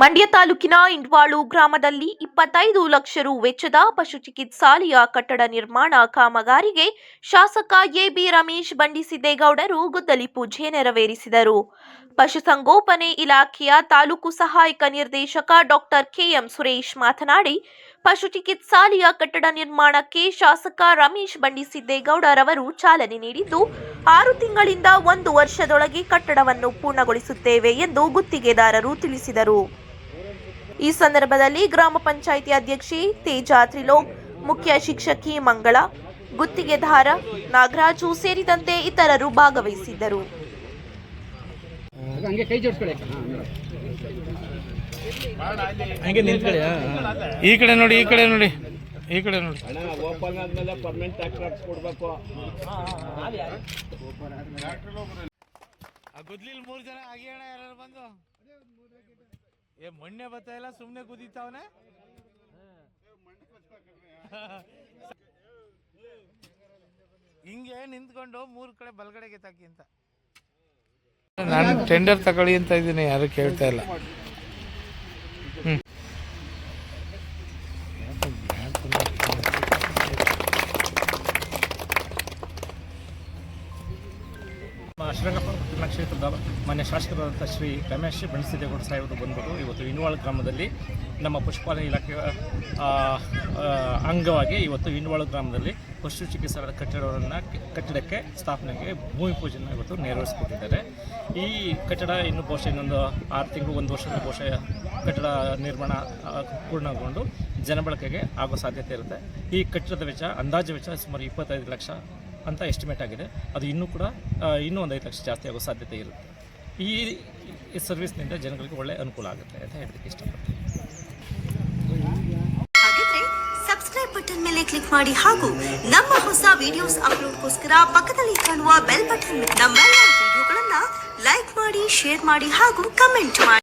ಮಂಡ್ಯ ತಾಲೂಕಿನ ಇಂಡ್ವಾಳು ಗ್ರಾಮದಲ್ಲಿ ಇಪ್ಪತ್ತೈದು ಲಕ್ಷ ರು ವೆಚ್ಚದ ಪಶು ಚಿಕಿತ್ಸಾಲಯ ಕಟ್ಟಡ ನಿರ್ಮಾಣ ಕಾಮಗಾರಿಗೆ ಶಾಸಕ ಎಬಿ ರಮೇಶ್ ಬಂಡಿಸಿದ್ದೇಗೌಡರು ಗುದ್ದಲಿ ಪೂಜೆ ನೆರವೇರಿಸಿದರು. ಪಶುಸಂಗೋಪನೆ ಇಲಾಖೆಯ ತಾಲೂಕು ಸಹಾಯಕ ನಿರ್ದೇಶಕ ಡಾಕ್ಟರ್ ಕೆಎಂ ಸುರೇಶ್ ಮಾತನಾಡಿ ಪಶು ಚಿಕಿತ್ಸಾಲಯ ಕಟ್ಟಡ ನಿರ್ಮಾಣಕ್ಕೆ ಶಾಸಕ ರಮೇಶ್ ಬಂಡಿಸಿದ್ದೇಗೌಡರವರು ಚಾಲನೆ ನೀಡಿದ್ದು, ಆರು ತಿಂಗಳಿಂದ ಒಂದು ವರ್ಷದೊಳಗೆ ಕಟ್ಟಡವನ್ನು ಪೂರ್ಣಗೊಳಿಸುತ್ತೇವೆ ಎಂದು ಗುತ್ತಿಗೆದಾರರು ತಿಳಿಸಿದರು. ಈ ಸಂದರ್ಭದಲ್ಲಿ ಗ್ರಾಮ ಪಂಚಾಯಿತಿ ಅಧ್ಯಕ್ಷೆ ತೇಜಾ ತ್ರಿಲೋಕ್ ಮುಖ್ಯ ಶಿಕ್ಷಕಿ ಮಂಗಳ ಗುತ್ತಿಗೆದಾರ ನಾಗರಾಜು ಸೇರಿದಂತೆ ಇತರರು ಭಾಗವಹಿಸಿದ್ದರು ಈ ಕಡೆ ನೋಡಿ ಈ ಕಡೆ ನೋಡಿ ಈ ಕಡೆ ನೋಡಿ ಅಣ್ಣ ಓಪನ್ ಆದ್ಮೇಲೆ ಪರ್ಮನೆಂಟ್ ಟ್ರ್ಯಾಕ್ಟರ್ ಹಾಕ್ಸ್ಕೊಡ್ಬೇಕು ಮೂರು ಜನ ಆಗ್ಯಾಣ ಯಾರು ಬಂದು ಏ, ಮೊನ್ನೆ ಬರ್ತಾ ಇಲ್ಲ ಸುಮ್ಮನೆ ಕುದೀತಾವನೆ ಹಿಂಗೆ ನಿಂತ್ಕೊಂಡು ಮೂರು ಕಡೆ ಬಲಗಡೆಗೆ ತಾಕಿ ಅಂತ. ನಾನು ಟೆಂಡರ್ ತಗೊಳ್ಳಿ ಅಂತ ಇದ್ದೀನಿ, ಯಾರು ಕೇಳ್ತಾ ಇಲ್ಲ. ನಮ್ಮ ಶ್ರೀರಂಗಪಟ್ಟಣ ಕ್ಷೇತ್ರದ ಮಾನ್ಯ ಶಾಸಕರಾದಂಥ ಶ್ರೀ ರಮೇಶ್ ಬಣ್ಣಸಿದ್ದೇಗೌಡ ಸಾಹೇಬರು ಬಂದ್ಬಿಟ್ಟು ಇವತ್ತು ಇನ್ವಾಳ ಗ್ರಾಮದಲ್ಲಿ ನಮ್ಮ ಪಶುಪಾಲನೆ ಇಲಾಖೆಯ ಅಂಗವಾಗಿ ಇವತ್ತು ಇನ್ವಾಳ ಗ್ರಾಮದಲ್ಲಿ ಪಶು ಚಿಕಿತ್ಸಾಲಯದ ಕಟ್ಟಡವನ್ನು ಕಟ್ಟಡಕ್ಕೆ ಸ್ಥಾಪನೆಗೆ ಭೂಮಿ ಪೂಜೆಯನ್ನು ಇವತ್ತು ನೆರವೇರಿಸಿಕೊಟ್ಟಿದ್ದಾರೆ. ಈ ಕಟ್ಟಡ ಇನ್ನು ಬಹುಶಃ ಇನ್ನೊಂದು ಆರು ತಿಂಗಳು, ಒಂದು ವರ್ಷದ ಬಹುಶಃ ಕಟ್ಟಡ ನಿರ್ಮಾಣ ಪೂರ್ಣಗೊಂಡು ಜನಬಳಕೆಗೆ ಆಗೋ ಸಾಧ್ಯತೆ ಇರುತ್ತೆ. ಈ ಕಟ್ಟಡದ ವೆಚ್ಚ, ಅಂದಾಜು ವೆಚ್ಚ ಸುಮಾರು ಇಪ್ಪತ್ತೈದು ಲಕ್ಷ ಅಂತ ಎಸ್ಟಿಮೇಟ್ ಆಗಿದೆ. ಅದು ಇನ್ನೂ ಕೂಡ ಇನ್ನೂ ಒಂದು ಐದು ಲಕ್ಷ ಜಾಸ್ತಿ ಆಗೋ ಸಾಧ್ಯತೆ ಇರುತ್ತೆ. ಈ ಈ ಸರ್ವಿಸ್ನಿಂದ ಜನಗಳಿಗೆ ಒಳ್ಳೆ ಅನುಕೂಲ ಆಗುತ್ತೆ ಅಂತ ಹೇಳಲಿಕ್ಕೆ ಇಷ್ಟಪಡ್ತೀನಿ. ಸಬ್ಸ್ಕ್ರೈಬ್ ಬಟನ್ ಮೇಲೆ ಕ್ಲಿಕ್ ಮಾಡಿ ಹಾಗೂ ನಮ್ಮ ಹೊಸ ವಿಡಿಯೋಸ್ ಅಪ್ಲೋಡ್ಗೋಸ್ಕರ ಪಕ್ಕದಲ್ಲಿ ಕಾಣುವ ಬೆಲ್ ಬಟನ್ ನಮ್ಮ ವಿಡಿಯೋಗಳನ್ನ ಲೈಕ್ ಮಾಡಿ ಶೇರ್ ಮಾಡಿ ಹಾಗೂ ಕಮೆಂಟ್ ಮಾಡಿ.